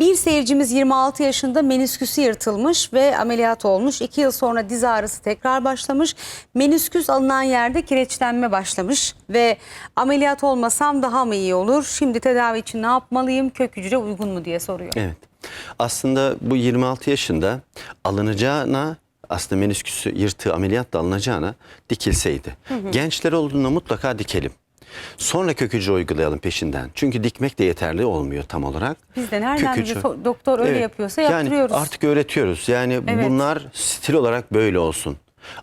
Bir seyircimiz 26 yaşında menisküsü yırtılmış ve ameliyat olmuş. 2 yıl sonra diz ağrısı tekrar başlamış. Menisküs alınan yerde kireçlenme başlamış ve ameliyat olmasam daha mı iyi olur? Şimdi tedavi için ne yapmalıyım? Kök hücre uygun mu diye soruyor. Evet. Aslında bu 26 yaşında alınacağına aslında menisküsü yırtığı ameliyatla alınacağına dikilseydi. Gençler olduğunda mutlaka dikelim. Sonra kök hücre uygulayalım peşinden. Çünkü dikmek de yeterli olmuyor tam olarak. Biz de nereden Kök hücre- doktor öyle Evet. yapıyorsa yaptırıyoruz. Yani artık öğretiyoruz. Yani Evet. bunlar stil olarak böyle olsun.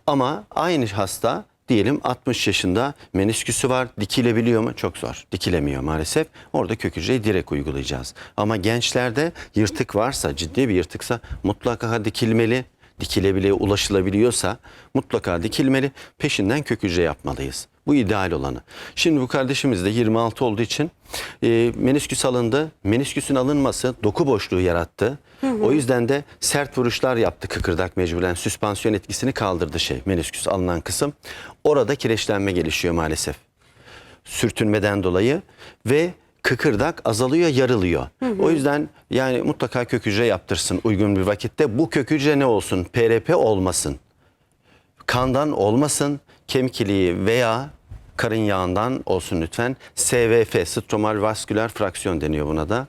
Ama aynı hasta diyelim 60 yaşında menisküsü var. Dikilebiliyor mu? Çok zor. Dikilemiyor maalesef. Orada kök hücreyi direkt uygulayacağız. Ama gençlerde yırtık varsa, ciddi bir yırtıksa mutlaka dikilmeli. Dikilebiliyor, ulaşılabiliyorsa mutlaka dikilmeli. Peşinden kök hücre yapmalıyız. Bu ideal olanı. Şimdi bu kardeşimiz de 26 olduğu için e, menisküs alındı. Menisküsün alınması doku boşluğu yarattı. O yüzden de sert vuruşlar yaptı kıkırdak mecburen. Süspansiyon etkisini kaldırdı şey menisküs alınan kısım. Orada kireçlenme gelişiyor maalesef. Sürtünmeden dolayı ve kıkırdak azalıyor, yarılıyor. O yüzden yani mutlaka kök hücre yaptırsın uygun bir vakitte. Bu kök hücre ne olsun? PRP olmasın kandan olmasın, kemik iliği veya karın yağından olsun lütfen. SVF, stromal vasküler fraksiyon deniyor buna da.